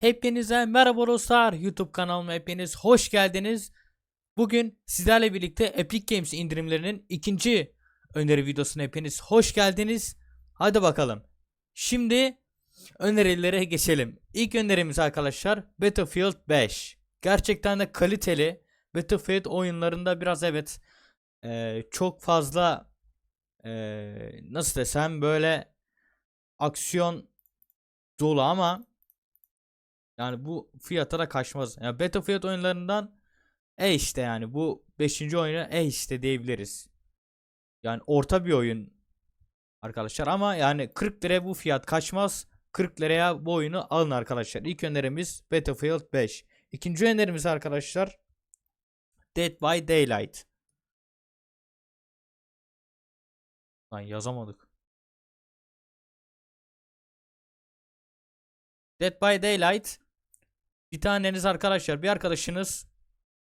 Hepinize merhaba dostlar. YouTube kanalıma hepiniz hoş geldiniz. Bugün sizlerle birlikte Epic Games indirimlerinin ikinci öneri videosuna hepiniz hoş geldiniz. Hadi bakalım. Şimdi önerilere geçelim. İlk önerimiz arkadaşlar Battlefield 5. Gerçekten de kaliteli. Battlefield oyunlarında biraz evet eee, çok fazla eee, nasıl desem böyle aksiyon dolu ama yani bu fiyata da kaçmaz. Yani Battlefield oyunlarından e işte yani bu 5. oyunu e işte diyebiliriz. Yani orta bir oyun arkadaşlar ama yani 40 liraya bu fiyat kaçmaz. 40 liraya bu oyunu alın arkadaşlar. İlk önerimiz Battlefield 5. İkinci önerimiz arkadaşlar Dead by Daylight. Lan yazamadık. Dead by Daylight bir taneniz arkadaşlar bir arkadaşınız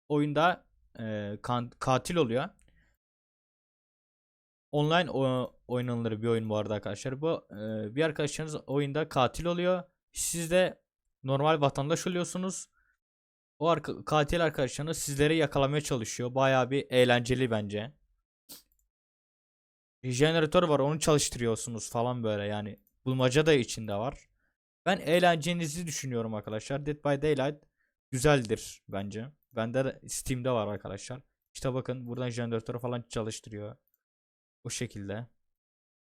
oyunda e, kan- katil oluyor. Online o- oynanılır bir oyun bu arada arkadaşlar. Bu e, bir arkadaşınız oyunda katil oluyor. Siz de normal vatandaş oluyorsunuz. O arka- katil arkadaşınız sizleri yakalamaya çalışıyor. Bayağı bir eğlenceli bence. Bir jeneratör var onu çalıştırıyorsunuz falan böyle yani. Bulmaca da içinde var. Ben eğleneceğinizi düşünüyorum arkadaşlar. Dead by Daylight güzeldir bence. Bende de Steam'de var arkadaşlar. İşte bakın buradan jeneratörü falan çalıştırıyor. O şekilde.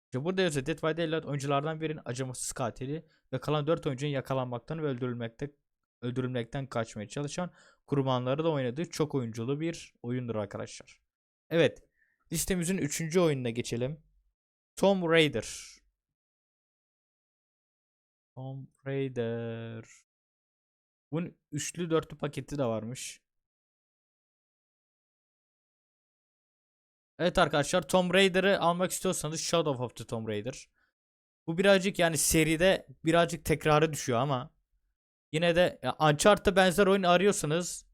İşte burada yazıyor Dead by Daylight oyunculardan birinin acımasız katili ve kalan 4 oyuncunun yakalanmaktan ve öldürülmekte öldürülmekten kaçmaya çalışan kurbanları da oynadığı çok oyunculu bir oyundur arkadaşlar. Evet. Listemizin 3. oyununa geçelim. Tomb Raider. Tomb Raider. Bunun üçlü dörtlü paketi de varmış. Evet arkadaşlar Tomb Raider'ı almak istiyorsanız Shadow of the Tomb Raider. Bu birazcık yani seride birazcık tekrarı düşüyor ama yine de ya Uncharted'a benzer oyun arıyorsanız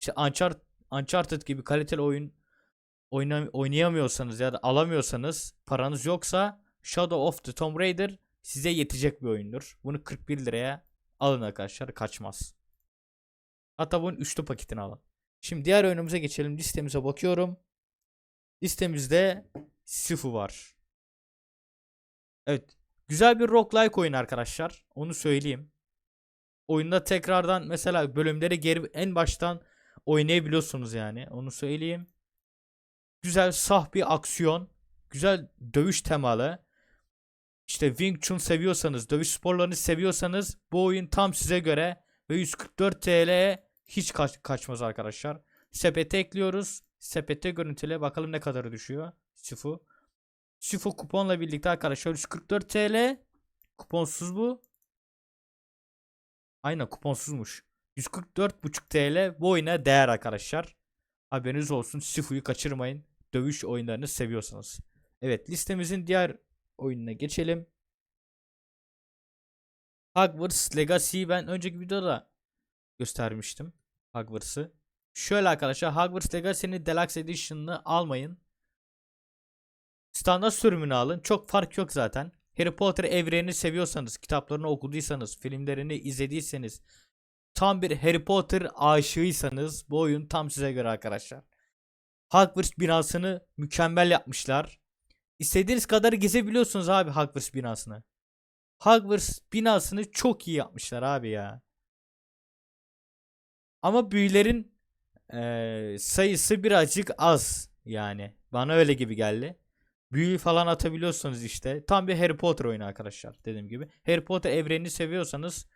işte Uncharted, Uncharted gibi kaliteli oyun oyna, oynayamıyorsanız ya da alamıyorsanız paranız yoksa Shadow of the Tomb Raider size yetecek bir oyundur. Bunu 41 liraya alın arkadaşlar kaçmaz. Hatta bunun üçlü paketini alın. Şimdi diğer oyunumuza geçelim. Listemize bakıyorum. Listemizde Sifu var. Evet. Güzel bir roguelike oyun arkadaşlar. Onu söyleyeyim. Oyunda tekrardan mesela bölümleri geri en baştan oynayabiliyorsunuz yani. Onu söyleyeyim. Güzel sah bir aksiyon. Güzel dövüş temalı. İşte Wing Chun seviyorsanız, dövüş sporlarını seviyorsanız bu oyun tam size göre ve 144 TL'ye hiç kaç- kaçmaz arkadaşlar. Sepete ekliyoruz. Sepete görüntüle bakalım ne kadar düşüyor. Sifu. Sifu kuponla birlikte arkadaşlar 144 TL. Kuponsuz bu. Aynen kuponsuzmuş. 144,5 TL bu oyuna değer arkadaşlar. Haberiniz olsun. Sifu'yu kaçırmayın. Dövüş oyunlarını seviyorsanız. Evet listemizin diğer oyununa geçelim. Hogwarts Legacy ben önceki videoda göstermiştim. Hogwarts'ı. Şöyle arkadaşlar Hogwarts Legacy'nin Deluxe Edition'ını almayın. Standart sürümünü alın. Çok fark yok zaten. Harry Potter evrenini seviyorsanız, kitaplarını okuduysanız, filmlerini izlediyseniz, tam bir Harry Potter aşığıysanız bu oyun tam size göre arkadaşlar. Hogwarts binasını mükemmel yapmışlar. İstediğiniz kadar gezebiliyorsunuz abi Hogwarts binasını. Hogwarts binasını çok iyi yapmışlar abi ya. Ama büyülerin eee, sayısı birazcık az yani. Bana öyle gibi geldi. Büyü falan atabiliyorsunuz işte. Tam bir Harry Potter oyunu arkadaşlar dediğim gibi. Harry Potter evrenini seviyorsanız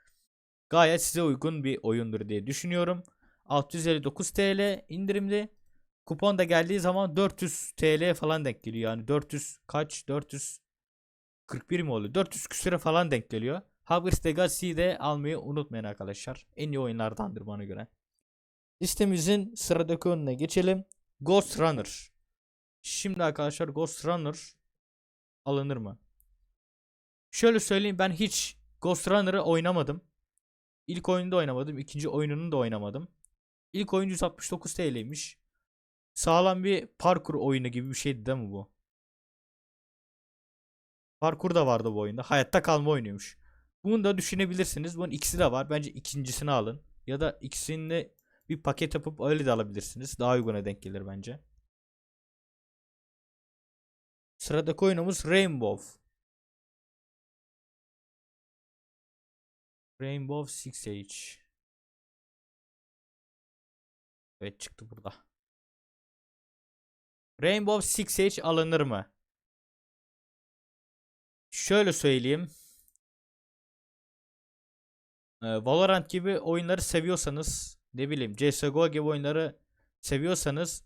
gayet size uygun bir oyundur diye düşünüyorum. 659 TL indirimli. Kupon da geldiği zaman 400 TL falan denk geliyor. Yani 400 kaç? 441 mi oluyor? 400 küsüre falan denk geliyor. Hogwarts Legacy'yi de almayı unutmayın arkadaşlar. En iyi oyunlardandır bana göre. Listemizin sıradaki önüne geçelim. Ghost Runner. Şimdi arkadaşlar Ghost Runner alınır mı? Şöyle söyleyeyim ben hiç Ghost Runner'ı oynamadım. İlk oyunda oynamadım. ikinci oyununu da oynamadım. İlk oyun 169 TL'ymiş. Sağlam bir parkur oyunu gibi bir şeydi değil mi bu? Parkur da vardı bu oyunda. Hayatta kalma oynuyormuş. Bunu da düşünebilirsiniz. Bunun ikisi de var. Bence ikincisini alın. Ya da ikisini bir paket yapıp öyle de alabilirsiniz. Daha uyguna denk gelir bence. Sıradaki oyunumuz Rainbow. Rainbow Six Siege. Evet çıktı burada. Rainbow Six Siege alınır mı? Şöyle söyleyeyim. Ee, Valorant gibi oyunları seviyorsanız, ne bileyim CS:GO gibi oyunları seviyorsanız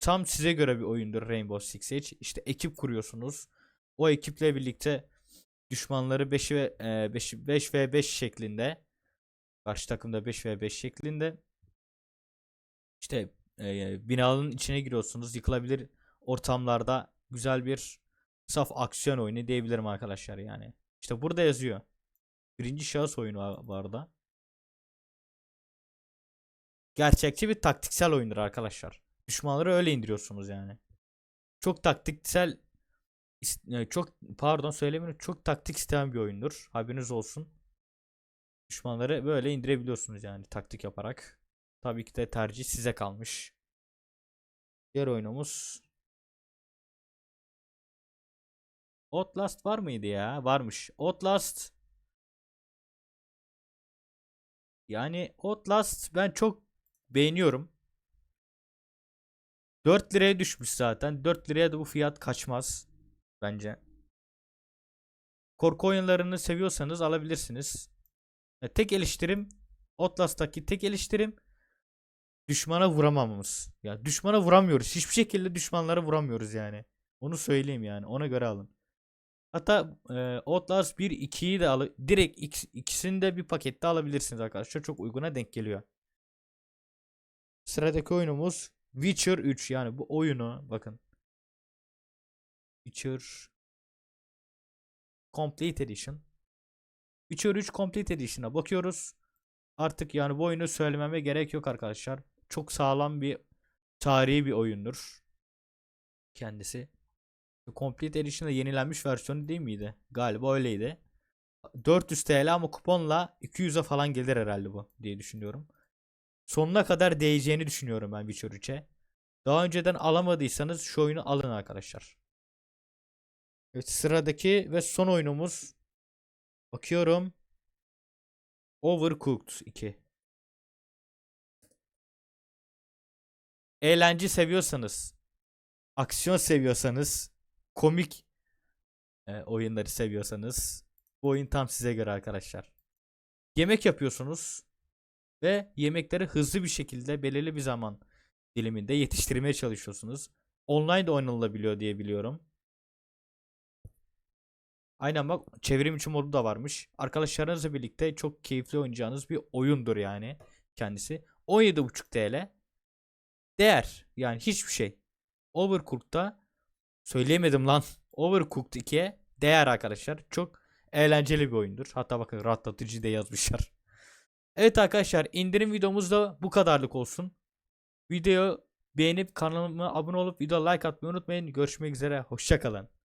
tam size göre bir oyundur Rainbow Six Siege. İşte ekip kuruyorsunuz. O ekiple birlikte düşmanları 5 ve 5 5 ve 5 şeklinde karşı takımda 5 ve 5 şeklinde işte e, binanın içine giriyorsunuz. Yıkılabilir ortamlarda güzel bir saf aksiyon oyunu diyebilirim arkadaşlar yani. İşte burada yazıyor. Birinci şahıs oyunu bu arada. Gerçekçi bir taktiksel oyundur arkadaşlar. Düşmanları öyle indiriyorsunuz yani. Çok taktiksel e, çok pardon söylemiyorum çok taktik isteyen bir oyundur. Haberiniz olsun. Düşmanları böyle indirebiliyorsunuz yani taktik yaparak. Tabii ki de tercih size kalmış. Diğer oyunumuz Outlast var mıydı ya? Varmış. Outlast yani Outlast ben çok beğeniyorum. 4 liraya düşmüş zaten. 4 liraya da bu fiyat kaçmaz bence. Korku oyunlarını seviyorsanız alabilirsiniz. E, tek eleştirim Outlast'taki tek eleştirim düşmana vuramamamız. Ya düşmana vuramıyoruz. Hiçbir şekilde düşmanlara vuramıyoruz yani. Onu söyleyeyim yani. Ona göre alın. Hatta e, Outlast 1 2'yi de al direkt ik- ikisini de bir pakette alabilirsiniz arkadaşlar. Çok uyguna denk geliyor. Sıradaki oyunumuz Witcher 3 yani bu oyunu bakın. Witcher Complete Edition. Witcher 3 Complete Edition'a bakıyoruz. Artık yani bu oyunu söylememe gerek yok arkadaşlar. Çok sağlam bir tarihi bir oyundur. Kendisi. Complete Edition'da yenilenmiş versiyonu değil miydi? Galiba öyleydi. 400 TL ama kuponla 200'e falan gelir herhalde bu diye düşünüyorum. Sonuna kadar değeceğini düşünüyorum ben Witcher 3'e. Daha önceden alamadıysanız şu oyunu alın arkadaşlar. Evet sıradaki ve son oyunumuz bakıyorum. Overcooked 2. Eğlence seviyorsanız, aksiyon seviyorsanız, komik e, oyunları seviyorsanız bu oyun tam size göre arkadaşlar. Yemek yapıyorsunuz ve yemekleri hızlı bir şekilde belirli bir zaman diliminde yetiştirmeye çalışıyorsunuz. Online de oynanılabiliyor diye biliyorum. Aynen bak çevrim içi modu da varmış. Arkadaşlarınızla birlikte çok keyifli oynayacağınız bir oyundur yani kendisi. 17.5 TL. Değer. Yani hiçbir şey. Overcooked'da söyleyemedim lan. Overcooked 2'ye değer arkadaşlar. Çok eğlenceli bir oyundur. Hatta bakın rahatlatıcı da yazmışlar. Evet arkadaşlar indirim videomuz da bu kadarlık olsun. Videoyu beğenip kanalıma abone olup video like atmayı unutmayın. Görüşmek üzere. Hoşçakalın.